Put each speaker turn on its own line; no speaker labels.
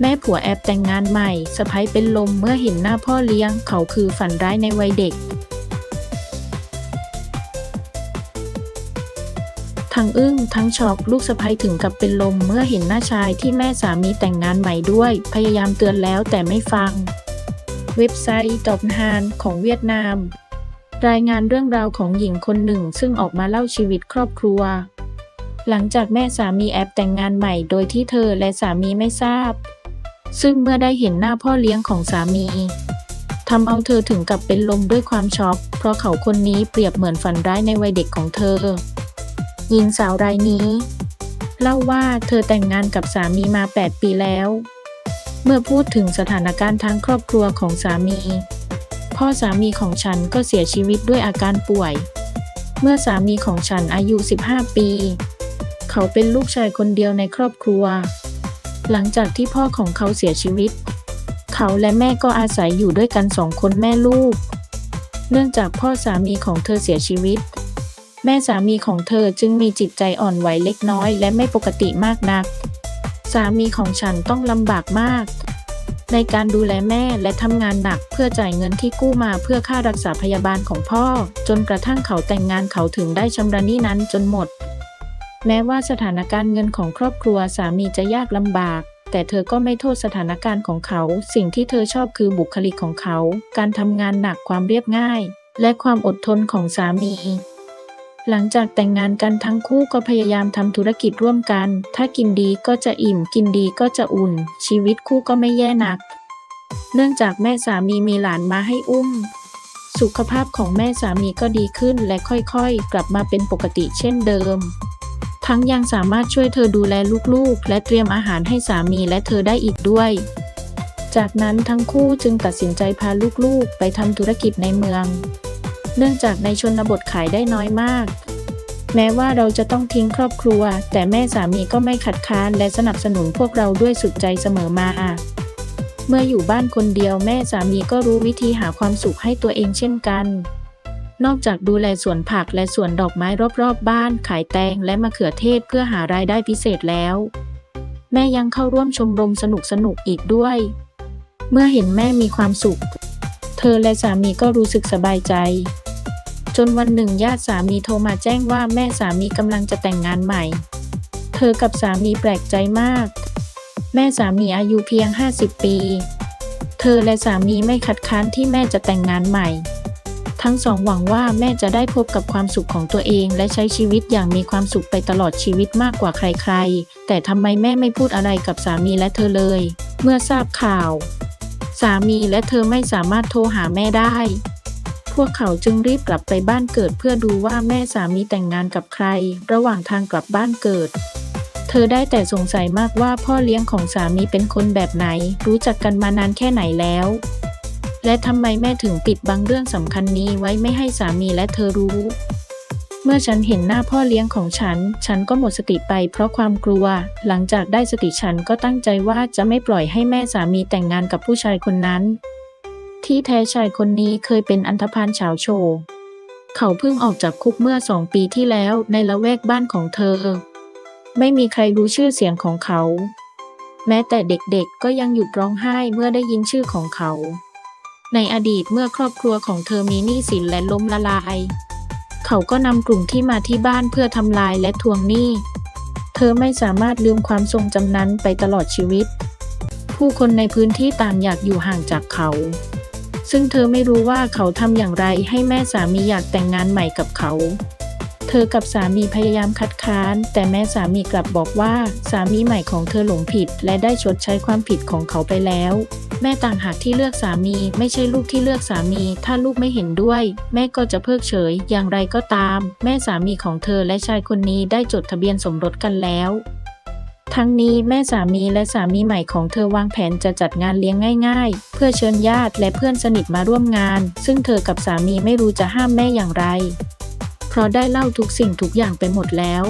แม่ผัวแอบแต่งงานใหม่สะพ้ยเป็นลมเมื่อเห็นหน้าพ่อเลี้ยง เขาคือฝันร้ายในวัยเด็กทั้งอึ้งทั้งช็อกลูกสะพ้ยถึงกับเป็นลมเมื่อเห็นหน้าชายที่แม่สามีแต่งงานใหม่ด้วย พยายามเตือนแล้วแต่ไม่ฟัง เว็บไซต์ตอบฮานของเวียดนาม รายงานเรื่องราวของหญิงคนหนึ่งซึ่งออกมาเล่าชีวิตครอบครัว หลังจากแม่สามีแอบแต่งงานใหม่โดยที่เธอและสามีไม่ทราบ ซึ่งเมื่อได้เห็นหน้าพ่อเลี้ยงของสามีทำเอาเธอถึงกับเป็นลมด้วยความช็อกเพราะเขาคนนี้เปรียบเหมือนฝันร้ายในวัยเด็กของเธอหญิงสาวรายนี้ เล่าว่าเธอแต่งงานกับสามีมา 8 ปีแล้ว เมื่อพูดถึงสถานการณ์ทางครอบครัวของสามี พ่อสามีของฉันก็เสียชีวิตด้วยอาการป่วย เมื่อสามีของฉันอายุ 15 ปี เขาเป็นลูกชายคนเดียวในครอบครัว หลังจากที่พ่อของเขาเสียชีวิต เขาและแม่ก็อาศัยอยู่ด้วยกันสองคนแม่ลูก เนื่องจากพ่อสามีของเธอเสียชีวิต แม่สามีของเธอจึงมีจิตใจอ่อนไหวเล็กน้อยและไม่ปกติมากนัก สามีของฉันต้องลำบากมาก ในการดูแลแม่และทำงานหนักเพื่อจ่ายเงินที่กู้มาเพื่อค่ารักษาพยาบาลของพ่อ จนกระทั่งเขาแต่งงานเขาถึงได้ชำระหนี้นั้นจนหมด แม้ว่าสถานการณ์เงินของครอบครัวสามีจะยากลำบาก แต่เธอก็ไม่โทษสถานการณ์ของเขา สิ่งที่เธอชอบคือบุคลิกของเขา การทำงานหนักความเรียบง่าย และความอดทนของสามีหลังจากแต่งงานกันทั้งคู่ก็พยายามทำธุรกิจร่วมกัน ถ้ากินดีก็จะอิ่ม กินดีก็จะอุ่น ชีวิตคู่ก็ไม่แย่นัก เนื่องจากแม่สามีมีหลานมาให้อุ้ม สุขภาพของแม่สามีก็ดีขึ้นและค่อยๆ กลับมาเป็นปกติเช่นเดิม ทั้งยังสามารถช่วยเธอดูแลลูกๆ และเตรียมอาหารให้สามีและเธอได้อีกด้วย จากนั้นทั้งคู่จึงตัดสินใจพาลูกๆ ไปทำธุรกิจในเมือง เนื่องจากในชนบทขายได้น้อยมาก แม้ว่าเราจะต้องทิ้งครอบครัว แต่แม่สามีก็ไม่ขัดค้านและสนับสนุนพวกเราด้วยสุดใจเสมอมาเมื่ออยู่บ้านคนเดียวแม่สามีก็รู้วิธีหาความสุขให้ตัวเองเช่นกัน นอกจากดูแลสวนผักและสวนดอกไม้รอบๆบบ้าน ขายแตงและมะเขือเทศเพื่อหารายได้พิเศษแล้ว แม่ยังเข้าร่วมชมรมสนุกๆอีกด้วย เมื่อเห็นแม่มีความสุข เธอและสามีก็รู้สึกสบายใจ จนวันหนึ่งญาติสามีโทรมาแจ้งว่าแม่สามีกำลังจะแต่งงานใหม่ เธอกับสามีแปลกใจมาก แม่สามีอายุเพียง 50 ปี เธอและสามีไม่คัดค้านที่แม่จะแต่งงานใหม่ ทั้งสองหวังว่าแม่จะได้พบกับความสุขของตัวเอง และใช้ชีวิตอย่างมีความสุขไปตลอดชีวิตมากกว่าใครๆ แต่ทำไมแม่ไม่พูดอะไรกับสามีและเธอเลย เมื่อทราบข่าว สามีและเธอไม่สามารถโทรหาแม่ได้ พวกเขาจึงรีบกลับไปบ้านเกิดเพื่อดูว่าแม่สามีแต่งงานกับใคร ระหว่างทางกลับบ้านเกิดเธอได้แต่สงสัยมากว่าพ่อเลี้ยงของสามีเป็นคนแบบไหน รู้จักกันมานานแค่ไหนแล้ว และทำไมแม่ถึงปิดบังเรื่องสำคัญนี้ไว้ไม่ให้สามีและเธอรู้ เมื่อฉันเห็นหน้าพ่อเลี้ยงของฉัน ฉันก็หมดสติไปเพราะความกลัว หลังจากได้สติฉันก็ตั้งใจว่าจะไม่ปล่อยให้แม่สามีแต่งงานกับผู้ชายคนนั้น ที่แท้ชายคนนี้เคยเป็นอันธพาลเฉาโชว์เขาเพิ่งออกจากคุกเมื่อสองปีที่แล้วในละแวกบ้านของเธอ ไม่มีใครรู้ชื่อเสียงของเขา แม้แต่เด็กๆก็ยังหยุดร้องไห้เมื่อได้ยินชื่อของเขา ในอดีตเมื่อครอบครัวของเธอมีหนี้สินและล้มละลาย เขาก็นำกลุ่มที่มาที่บ้านเพื่อทำลายและทวงหนี้ เธอไม่สามารถลืมความทรงจำนั้นไปตลอดชีวิต ผู้คนในพื้นที่ต่างอยากอยู่ห่างจากเขา ซึ่งเธอไม่รู้ว่าเขาทำอย่างไรให้แม่สามีอยากแต่งงานใหม่กับเขาเธอกับสามีพยายามคัดค้าน แต่แม่สามีกลับบอกว่าสามีใหม่ของเธอหลงผิด และได้ชดใช้ความผิดของเขาไปแล้ว แม่ต่างหากที่เลือกสามี ไม่ใช่ลูกที่เลือกสามี ถ้าลูกไม่เห็นด้วย แม่ก็จะเพิกเฉย อย่างไรก็ตาม แม่สามีของเธอและชายคนนี้ได้จดทะเบียนสมรสกันแล้วทั้งนี้แม่สามีและสามีใหม่ของเธอวางแผนจะจัดงานเลี้ยงง่ายๆ เพื่อเชิญญาติและเพื่อนสนิทมาร่วมงาน ซึ่งเธอกับสามีไม่รู้จะห้ามแม่อย่างไร เพราะได้เล่าทุกสิ่งทุกอย่างไปหมดแล้ว